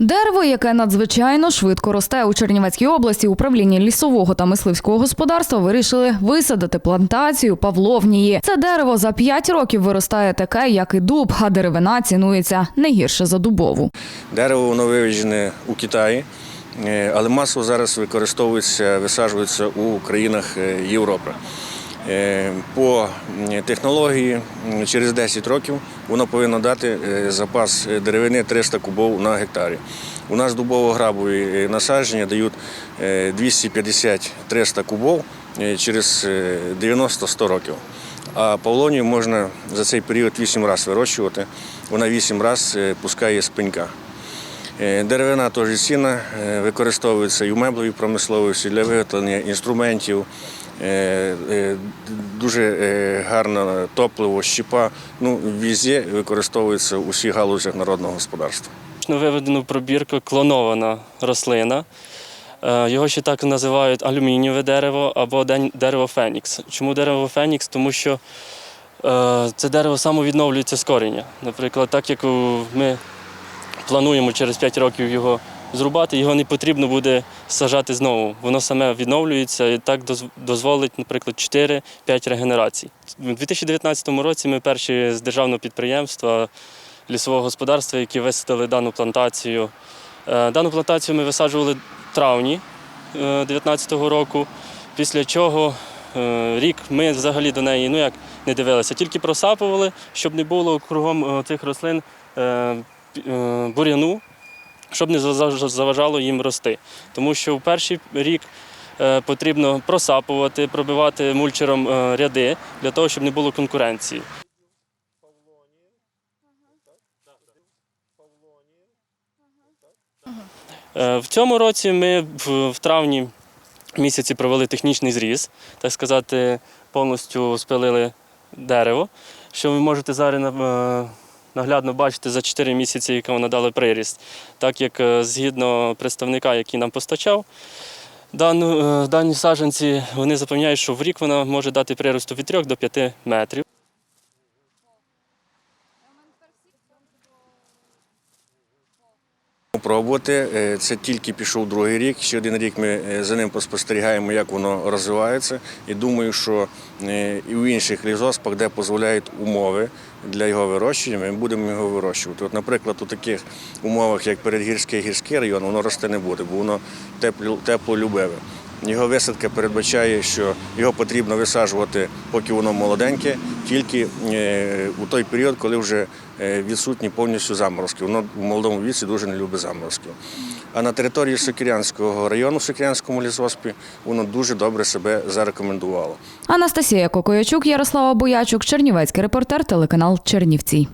Дерево, яке надзвичайно швидко росте у Чернівецькій області, управління лісового та мисливського господарства вирішили висадити плантацію павловнії. Це дерево за 5 років виростає таке, як і дуб, а деревина цінується не гірше за дубову. Дерево воно вивезене у Китаї, е, але масово зараз використовується, висаджується у країнах е, Європи. Е, По технології через 10 років воно повинно дати е, запас деревини 300 кубов на гектарі. У нас дубово-грабові е, насадження дають е, 250-300 кубов е, через е, 90-100 років. А павлонію можна за цей період 8 разів вирощувати. Вона 8 разів пускає з. Е, Деревина теж цінна, е, використовується і в меблевій промисловості для виготовлення інструментів. Е, е, Дуже е, гарне топливо, щепа. Ну, везде використовується у всіх галузях народного господарства. Виведено в пробірку клонована рослина. Його ще так називають алюмінієве дерево або дерево Фенікс. Чому дерево Фенікс? Тому що це дерево самовідновлюється з коріння. Наприклад, так як ми плануємо через 5 років його зрубати, його не потрібно буде сажати знову. Воно саме відновлюється і так доз- дозволить, наприклад, 4-5 регенерацій. У 2019 році ми перші з державного підприємства лісового господарства, які висадили дану плантацію. Е, Дану плантацію ми висаджували в травні 2019 року, після чого е, рік ми взагалі до неї ну як не дивилися, тільки просапували, щоб не було кругом е, цих рослин е, е, бур'яну, щоб не заважало їм рости. Тому що в перший рік е, потрібно просапувати, пробивати мульчером е, ряди для того, щоб не було конкуренції. Е, В цьому році ми в, травні місяці провели технічний зріз, так сказати, повністю спилили дерево, що ви можете зараз наглядно бачити за 4 місяці, яке вона дала приріст. Так як е, згідно представника, який нам постачав, дану, е, дані саджанці вони запевняють, що в рік вона може дати приросту від 3 до 5 метрів. Пробувати. Е, Це тільки пішов другий рік. Ще один рік ми е, за ним поспостерігаємо, як воно розвивається. І думаю, що е, і в інших лісгоспах, де дозволяють умови для його вирощення, ми будемо його вирощувати. От, наприклад, у таких умовах, як передгірський гірський район, воно рости не буде, бо воно тепло- теплолюбиве. Його висадка передбачає, що його потрібно висаджувати, поки воно молоденьке, тільки е, у той період, коли вже е, відсутні повністю заморозки. Воно в молодому віці дуже не любить заморозки. А на території Сокирянського району, в Сокирянському лісоспі, воно дуже добре себе зарекомендувало. Анастасія Кокоячук, Ярослава Боячук, Чернівецький репортер, телеканал Чернівці.